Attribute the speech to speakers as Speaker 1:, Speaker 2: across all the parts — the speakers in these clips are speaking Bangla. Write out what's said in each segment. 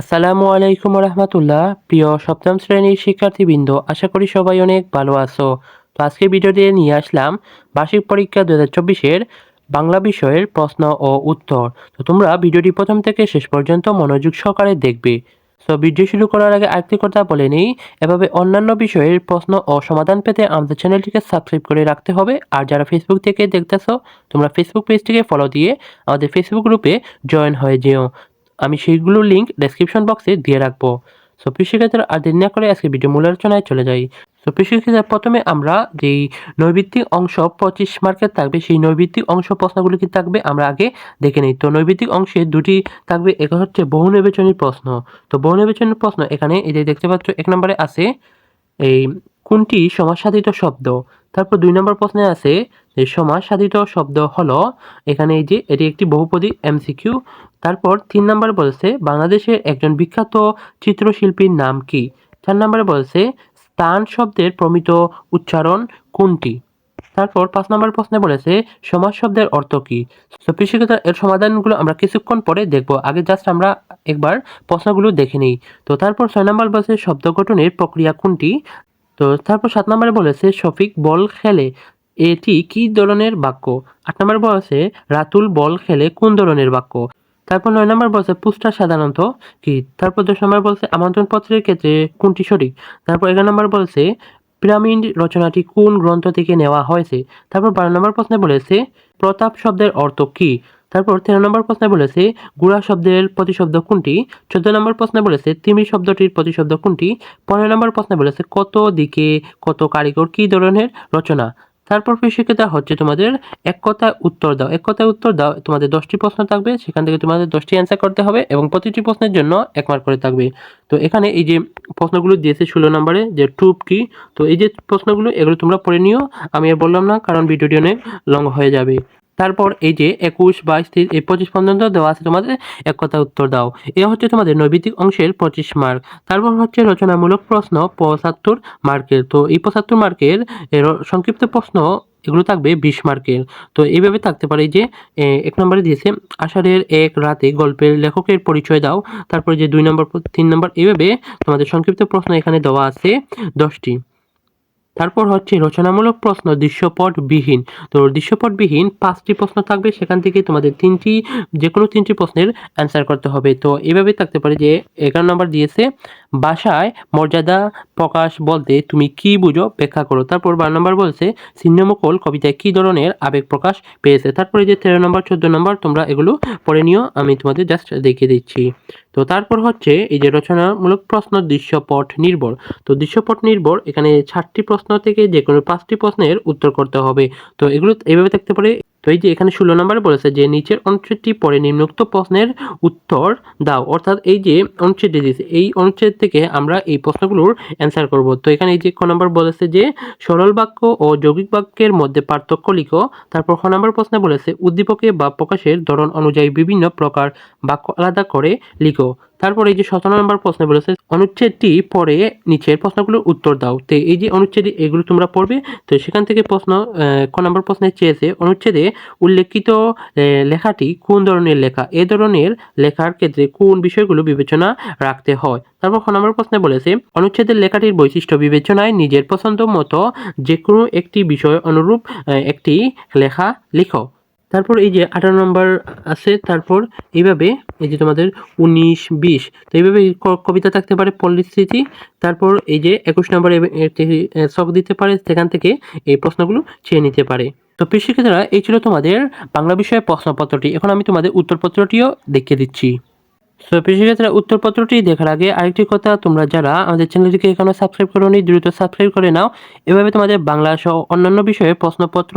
Speaker 1: আসসালামু আলাইকুম রহমতুল্লাহ। প্রিয় সপ্তম শ্রেণির শিক্ষার্থীবৃন্দ, আশা করি সবাই অনেক ভালো আছো। তো আজকে ভিডিওতে নিয়ে আসলাম বার্ষিক পরীক্ষা দু হাজার বাংলা বিষয়ের প্রশ্ন ও উত্তর। তো তোমরা ভিডিওটি প্রথম থেকে শেষ পর্যন্ত মনোযোগ সহকারে দেখবে। তো ভিডিও শুরু করার আগে আরেকটি কথা বলে নিই, এভাবে অন্যান্য বিষয়ের প্রশ্ন ও সমাধান পেতে আমাদের চ্যানেলটিকে সাবস্ক্রাইব করে রাখতে হবে। আর যারা ফেসবুক থেকে দেখতেছো, তোমরা ফেসবুক পেজটিকে ফলো দিয়ে আমাদের ফেসবুক গ্রুপে জয়েন হয়ে যেও। আমি সেইগুলোর লিঙ্ক ডেসক্রিপশন বক্সে দিয়ে রাখব। সো কৃষিক্ষেত্রে আর দেরি না করে আজকে ভিডিও মূল আলোচনায় চলে যাই। সো কৃষিক্ষেত্রে প্রথমে আমরা যেই নৈবিত্তিক অংশ পঁচিশ মার্কের থাকবে, সেই নৈবিত্তিক অংশ প্রশ্নগুলো কি থাকবে আমরা আগে দেখে নিই। তো নৈবিত্তিক অংশে দুটি থাকবে, এক হচ্ছে বহু নির্বাচনী প্রশ্ন। তো বহু নির্বাচনী প্রশ্ন এখানে এই যে দেখতে পাচ্ছ, এক নম্বরে আছে এই কোনটি সমাজসাধিত শব্দ? তারপর দুই নম্বর প্রশ্নে আছে যে সমাজসাধিত শব্দ হলো এখানে এই যে, এটি একটি বহুপদী এমসিকিউ তারপর তিন নম্বর বলছে, বাংলাদেশের একজন বিখ্যাত চিত্রশিল্পীর নাম কি? চার নম্বরে বলছে, স্থান শব্দের প্রমিত উচ্চারণ কোনটি? তারপর পাঁচ নম্বর প্রশ্নে বলেছে সমাজ শব্দের অর্থ কি? তো কৃষিকতা এর সমাধানগুলো আমরা কিছুক্ষণ পরে দেখব। আগে জাস্ট আমরা একবার প্রশ্নগুলো দেখে নিই। তো তারপর ছয় নম্বর বলছে, শব্দ গঠনের প্রক্রিয়া কোনটি? তো তারপর সাত নম্বরে বলেছে, শফিক বল খেলে, এটি কি ধরনের বাক্য? আট নম্বর বলেছে, রাতুল বল খেলে কোন ধরনের বাক্য? তারপর নয় নম্বর বলছে পুস্টার সাধারণত কি? তারপর দশ নম্বর বলছে, আমন্ত্রণপত্রের ক্ষেত্রে কোনটি সঠিক? তারপর এগারো নম্বর বলছে, পিরামিড রচনাটি কোন গ্রন্থ থেকে নেওয়া হয়েছে? তারপর বারো নম্বর প্রশ্নে বলেছে, প্রতাপ শব্দের অর্থ কি? তারপর তেরো নম্বর প্রশ্নে বলেছে, গুড়া শব্দের প্রতিশব্দ কোনটি? চোদ্দ নম্বর প্রশ্নে বলেছে, তিমি শব্দটির প্রতিশব্দ কোনটি? পনেরো নম্বর প্রশ্নে বলেছে, কত দিকে, কত কারিগর, কি ধরনের রচনা? তারপর শিক্ষিতা হচ্ছে তোমাদের এক কথায় উত্তর দাও। এক কথায় উত্তর দাও, তোমাদের দশটি প্রশ্ন থাকবে, সেখান থেকে তোমাদের দশটি অ্যান্সার করতে হবে এবং প্রতিটি প্রশ্নের জন্য এক মার্ক করে থাকবে। তো এখানে এই যে প্রশ্নগুলো দিয়েছে ষোলো নম্বরে, যে টুপ কি? তো এই যে প্রশ্নগুলো, এগুলো তোমরা পড়ে নিও। আমি আর বললাম না, কারণ ভিডিওটি অনেক লং হয়ে যাবে। তারপর এই যে একুশ, বাইশ, তেইশ, এই পঁচিশ পর্যন্ত দেওয়া আছে তোমাদের। এক কথা উত্তর দাও। এ হচ্ছে তোমাদের নৈবিত্তিক অংশের পঁচিশ মার্ক তারপর হচ্ছে রচনামূলক প্রশ্ন পঁচাত্তর মার্কের তো এই পঁচাত্তর মার্কের সংক্ষিপ্ত প্রশ্ন, এগুলো থাকবে বিশ মার্কের তো এইভাবে থাকতে পারে যে এক নম্বরে দিয়েছে, আষাঢ়ের এক রাতে গল্পের লেখকের পরিচয় দাও। তারপরে যে দুই নম্বর, তিন নম্বর, এইভাবে তোমাদের সংক্ষিপ্ত প্রশ্ন এখানে দেওয়া আছে দশটি। তারপর হচ্ছে রচনামূলক প্রশ্ন দৃশ্যপটবিহীন। তো দৃশ্যপটবিহীন পাঁচটি প্রশ্ন থাকবে, সেখান থেকে তোমাদের তিনটি যে কোনো তিনটি প্রশ্নের অ্যান্সার করতে হবে। তো এভাবে থাকতে পারে যে এগারো নম্বর দিয়েছে ভাষায় মর্যাদা প্রকাশ বলতে তুমি কি বুঝো? ব্যাখ্যা করো। তারপর বারো নম্বর বলছে ছিন্নমকল কবিতায় কি ধরনের আবেগ প্রকাশ পেয়েছে? তারপরে যে তেরো নম্বর, চোদ্দ নম্বর, তোমরা এগুলো পড়ে নিও, আমি তোমাদের জাস্ট দেখিয়ে দিচ্ছি। তো তারপর হচ্ছে, এই যে রচনামূলক প্রশ্ন দৃশ্যপট নির্ভর। তো দৃশ্যপট নির্ভর, এখানে ষাটটি প্রশ্ন থেকে যে কোনো পাঁচটি প্রশ্নের উত্তর করতে হবে। তো এগুলো এইভাবে থাকতে পারে তো এই যে এখানে ষোলো নম্বরে বলেছে যে নিচের অনুচ্ছেদটি পরে নিম্নোক্ত প্রশ্নের উত্তর দাও। অর্থাৎ এই যে অনুচ্ছেদ দিয়েছে, এই অনুচ্ছেদ থেকে আমরা এই প্রশ্নগুলোর অ্যান্সার করব। তো এখানে এই যে ক নম্বর বলেছে যে, সরল বাক্য ও যৌগিক বাক্যের মধ্যে পার্থক্য লিখো। তারপর খ নম্বর প্রশ্নে বলেছে, উদ্দীপকে বা প্রকাশের ধরন অনুযায়ী বিভিন্ন প্রকার বাক্য আলাদা করে লিখো। তারপর এই যে সতেরো নম্বর প্রশ্নে বলেছে, অনুচ্ছেদটি পরে নিচের প্রশ্নগুলোর উত্তর দাও। তো এই যে অনুচ্ছেদ এগুলো তোমরা পড়বে, তো সেখান থেকে প্রশ্ন ক নম্বর প্রশ্নে চেয়েছে, অনুচ্ছেদে উল্লেখিত লেখাটি কোন ধরনের লেখা? এ ধরনের লেখার ক্ষেত্রে কোন বিষয়গুলো বিবেচনা রাখতে হয়? তারপর খ নম্বর প্রশ্নে বলেছে, অনুচ্ছেদের লেখাটির বৈশিষ্ট্য বিবেচনায় নিজের পছন্দ মতো যে কোনো একটি বিষয় অনুরূপ একটি লেখা লিখো। তারপর এই যে আঠারো নম্বর আছে, তারপর এইভাবে এই যে তোমাদের উনিশ, বিশ, তো এইভাবে কবিতা থাকতে পারে পরিস্থিতি তারপর এই যে একুশ নম্বর শখ দিতে পারে, সেখান থেকে এই প্রশ্নগুলো চেয়ে নিতে পারে। তো পৃষ্ঠিক্ষেত্রে এই ছিল তোমাদের বাংলা বিষয়ে প্রশ্নপত্রটি। এখন আমি তোমাদের উত্তরপত্রটিও দেখিয়ে দিচ্ছি। সো কৃষিক্ষেত্রে উত্তরপত্রটি দেখার আগে আরেকটি কথা, তোমরা যারা আমাদের চ্যানেলটিকে এখনও সাবস্ক্রাইব করোনি, দ্রুত সাবস্ক্রাইব করে নাও। এভাবে তোমাদের বাংলা সহ অন্যান্য বিষয়ে প্রশ্নপত্র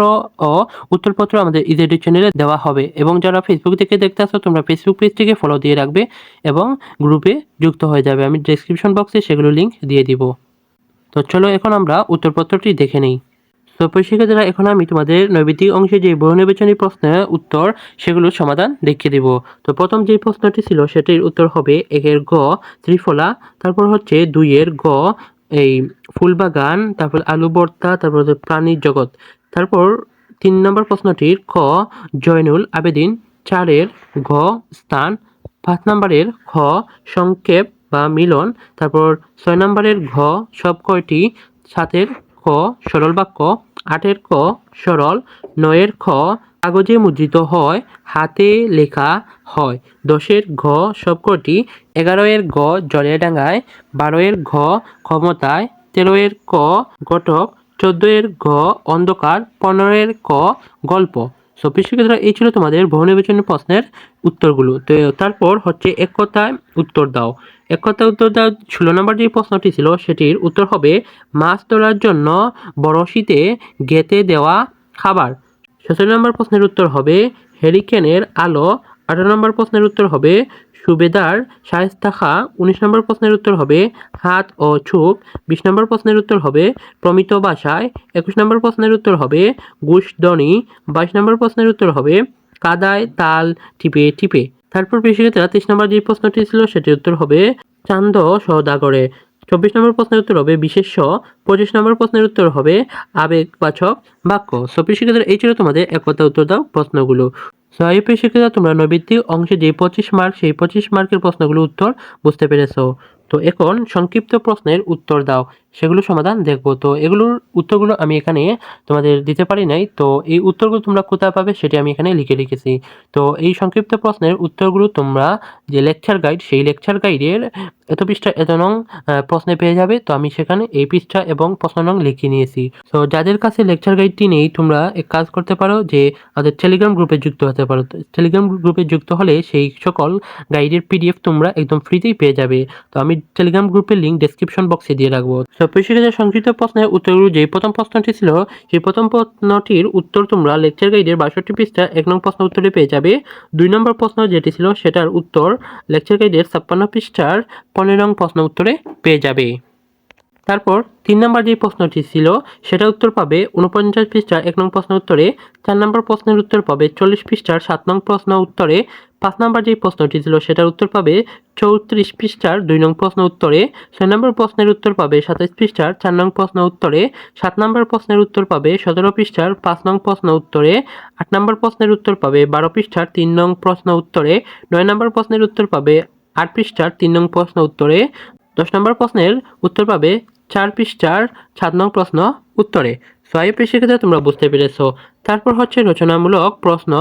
Speaker 1: ও উত্তরপত্র আমাদের ইজেডি চ্যানেলে দেওয়া হবে। এবং যারা ফেসবুক থেকে দেখতে আসো, তোমরা ফেসবুক পেজটিকে ফলো দিয়ে রাখবে এবং গ্রুপে যুক্ত হয়ে যাবে। আমি ডেসক্রিপশন বক্সে সেগুলো লিংক দিয়ে দিব। তো চলো এখন আমরা উত্তরপত্রটি দেখে নিই। তো শিক্ষার্থীরা এখন আমি তোমাদের নৈবিত্তিক অংশে যে বহু নির্বাচনী প্রশ্নের উত্তর, সেগুলোর সমাধান দেখিয়ে দিব। তো প্রথম যে প্রশ্নটি ছিল, সেটির উত্তর হবে একের গ, ত্রিফলা, তারপর হচ্ছে দুইয়ের গ, এই ফুলবাগান, তারপর আলু ভর্তা, তারপর হচ্ছে প্রাণীর জগৎ। তারপর তিন নম্বর প্রশ্নটির ক, জয়নুল আবেদিন, চারের ঘ, স্থান, পাঁচ নম্বরের খ, সংক্ষেপ বা মিলন, তারপর ছয় নম্বরের ঘ, সব কয়টি, সাতের ক সরল বাক্য, আটের ক, সরল, নয়ের খ, কাগজে মুদ্রিত হয়, হাতে লেখা হয়। দশের ঘ সবকটি, এগারোয়ের ঘ জলে ডাঙায়, বারোয়ের ঘ ক্ষমতায়, তেরোয়ের ক ঘটক, চোদ্দোয়ের ঘ অন্ধকার, পনেরোয়ের ক গল্প। সো শিক্ষার্থীরা এই ছিল তোমাদের ভবন নির্বাচনের প্রশ্নের উত্তরগুলো। তো, তারপর হচ্ছে এক কথায় উত্তর দাও। এক কথায় উত্তর দাও ষোলো নম্বর যে প্রশ্নটি ছিল, সেটির উত্তর হবে, মাছ ধরার জন্য বড়শিতে গেঁথে দেওয়া খাবার। সতেরো নম্বর প্রশ্নের উত্তর হবে হেরিকেনের আলো। আঠারো নম্বর প্রশ্নের উত্তর হবে সুবেদার শায়েস্তা খা উনিশ নম্বর প্রশ্নের উত্তর হবে হাত ও ছুক বিশ নম্বর প্রশ্নের উত্তর হবে প্রমিত ভাষায় একুশ নম্বর প্রশ্নের উত্তর হবে গুষদনি বাইশ নম্বর প্রশ্নের উত্তর হবে কাদায় তাল টিপে টিপে। তারপর বেশিক্ষেত্রে তেইশ নম্বর যে প্রশ্নটি ছিল সেটির উত্তর হবে চান্দ সদাগরে। চব্বিশ নম্বর প্রশ্নের উত্তর হবে বিশেষ্য। পঁচিশ নম্বর প্রশ্নের উত্তর হবে আবেগবাচক বাক্য। চব্বিশ শিক্ষার্থীরা এই ছিল তোমাদের এক কথা উত্তর দাও প্রশ্নগুলো। সহায়পের পেশিকা তোমরা নৈবিত্তিক অংশে যে পঁচিশ মার্ক, সেই পঁচিশ মার্কের প্রশ্নগুলো উত্তর বুঝতে পেরেছ। তো এখন সংক্ষিপ্ত প্রশ্নের উত্তর দাও। সেগুলো সমাধান দেখব। তো এগুলোর উত্তরগুলো আমি এখানে তোমাদের দিতে পারি নাই। তো এই উত্তরগুলো তোমরা কোথায় পাবে সেটি আমি এখানে লিখে রেখেছি। তো এই সংক্ষিপ্ত প্রশ্নের উত্তরগুলো তোমরা যে লেকচার গাইড সেই লেকচার গাইডের এত পৃষ্ঠা, এত নং প্রশ্নে পেয়ে যাবে। তো আমি সেখানে এই পৃষ্ঠা এবং প্রশ্ন নং লিখে নিয়েছি। তো যাদের কাছে লেকচার গাইডটি নেই, তোমরা এক কাজ করতে পারো যে আমাদের টেলিগ্রাম গ্রুপে যুক্ত হতে পারো। টেলিগ্রাম গ্রুপে যুক্ত হলে সেই সকল গাইডের পিডিএফ তোমরা একদম ফ্রিতেই পেয়ে যাবে। তো আমি টেলিগ্রাম গ্রুপের লিঙ্ক ডেসক্রিপশন বক্সে দিয়ে রাখব। তো হাজার সংক্ষিপ্ত প্রশ্নের উত্তরগুলো যে প্রথম প্রশ্নটি ছিল সেই প্রথম প্রশ্নটির উত্তর তোমরা লেকচার গাইডের বাষট্টি পৃষ্ঠা এক নং প্রশ্ন উত্তরে পেয়ে যাবে। দুই নম্বর প্রশ্ন যেটি ছিল সেটার উত্তর লেকচার গাইডের ছাপ্পান্ন পৃষ্ঠার পনেরো নং প্রশ্ন উত্তরে পেয়ে যাবে। তারপর তিন নম্বর যে প্রশ্নটি ছিল সেটা উত্তর পাবে উনপঞ্চাশ পৃষ্ঠার এক নং প্রশ্ন উত্তরে, চার নম্বর প্রশ্নের উত্তর পাবে চল্লিশ পৃষ্ঠার সাত নং প্রশ্ন উত্তরে, পাঁচ নম্বর যে প্রশ্নটি ছিল, সেটার উত্তর পাবে চৌত্রিশ পৃষ্ঠার দুই নং প্রশ্ন উত্তরে, ছয় নম্বর প্রশ্নের উত্তর পাবে সাতাইশ পৃষ্ঠার চার নং প্রশ্ন উত্তরে, সাত নম্বর প্রশ্নের উত্তর পাবে সতেরো পৃষ্ঠার পাঁচ নং প্রশ্ন উত্তরে, আট নম্বর প্রশ্নের উত্তর পাবে বারো পৃষ্ঠার তিন নং প্রশ্ন উত্তরে, নয় নম্বর প্রশ্নের উত্তর পাবে আট পৃষ্ঠার তিন নং প্রশ্ন উত্তরে, দশ নম্বর প্রশ্নের উত্তর পাবে চার পৃষ্ঠার সাত নং প্রশ্ন উত্তরে। ছয় পৃষ্ঠাতে তোমরা বুঝতে পেরেছ। তারপর হচ্ছে রচনামূলক প্রশ্ন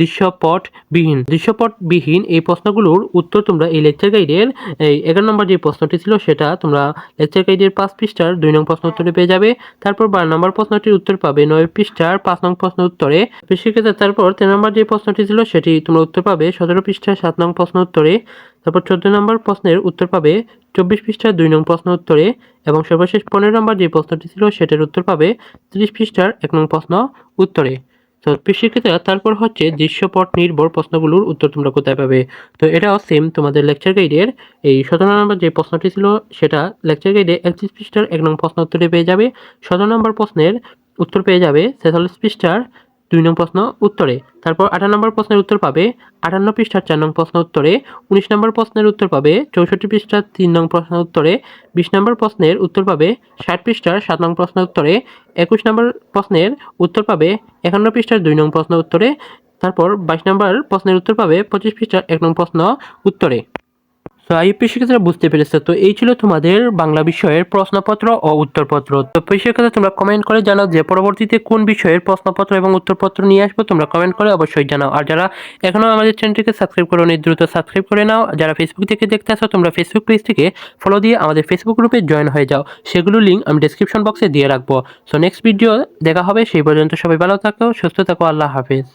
Speaker 1: দৃশ্যপটবিহীন। দৃশ্যপটবিহীন এই প্রশ্নগুলোর উত্তর তোমরা এই লেকচার গাইডের, এই এগারো নম্বর যে প্রশ্নটি ছিল সেটা তোমরা লেকচার গাইডের পাঁচ পৃষ্ঠার দুই নং প্রশ্ন উত্তরে পেয়ে যাবে। তারপর বারো নম্বর প্রশ্নটির উত্তর পাবে নয় পৃষ্ঠার পাঁচ নং প্রশ্ন উত্তরে। সেক্ষেত্রে তারপর তেরো নম্বর যে প্রশ্নটি ছিল সেটি তোমরা উত্তর পাবে। সতেরো পৃষ্ঠার সাত নং প্রশ্ন উত্তরে। তারপর চোদ্দ নম্বর প্রশ্নের উত্তর পাবে চব্বিশ পৃষ্ঠার দুই নং প্রশ্ন উত্তরে এবং সর্বশেষ পনেরো নম্বর যে প্রশ্নটি ছিল সেটার উত্তর পাবে ত্রিশ পৃষ্ঠার এক নং প্রশ্ন উত্তরে। তো শিক্ষার্থীরা তারপর হচ্ছে দৃশ্যপট নির্ভর প্রশ্নগুলোর উত্তর তোমরা কোথায় পাবে? তো এটাও সেম তোমাদের লেকচার গাইডের এই সতেরো নম্বর যে প্রশ্নটি ছিল সেটা লেকচার গাইডে একত্রিশ পৃষ্ঠার এক নং প্রশ্ন উত্তরে পেয়ে যাবে। সতেরো নম্বর প্রশ্নের উত্তর পেয়ে যাবে ছেচল্লিশ পৃষ্ঠার দুই নং প্রশ্ন উত্তরে। তারপর আঠারো নম্বর প্রশ্নের উত্তর পাবে আটান্ন পৃষ্ঠার চার নং প্রশ্ন উত্তরে, উনিশ নম্বর প্রশ্নের উত্তর পাবে চৌষট্টি পৃষ্ঠার তিন নং প্রশ্ন উত্তরে, বিশ নম্বর প্রশ্নের উত্তর পাবে ষাট পৃষ্ঠার সাত নং প্রশ্ন উত্তরে, একুশ নম্বর প্রশ্নের উত্তর পাবে একান্ন পৃষ্ঠার দুই নং প্রশ্ন উত্তরে, তারপর বাইশ নম্বর প্রশ্নের উত্তর পাবে পঁচিশ পৃষ্ঠার এক নং প্রশ্ন উত্তরে। তো আইপি শিক্ষার্থীরা বুঝতে পেরেছে। তো এই ছিল তোমাদের বাংলা বিষয়ের প্রশ্নপত্র ও উত্তরপত্র। তো শিক্ষার্থীরা তোমরা কমেন্ট করে জানাও যে পরবর্তীতে কোন বিষয়ের প্রশ্নপত্র এবং উত্তরপত্র নিয়ে আসব, তোমরা কমেন্ট করে অবশ্যই জানাও। আর যারা এখনও আমাদের চ্যানেলটিকে সাবস্ক্রাইব করো নি দ্রুত সাবস্ক্রাইব করে নাও। যারা ফেসবুক থেকে দেখতে আসো, তোমরা ফেসবুক পেজ থেকে ফলো দিয়ে আমাদের ফেসবুক গ্রুপে জয়েন হয়ে যাও। সেগুলো লিঙ্ক আমি ডিসক্রিপশন বক্সে দিয়ে রাখব। সো নেক্সট ভিডিও দেখা হবে, সেই পর্যন্ত সবাই ভালো থাকো, সুস্থ থাকো, আল্লাহ হাফেজ।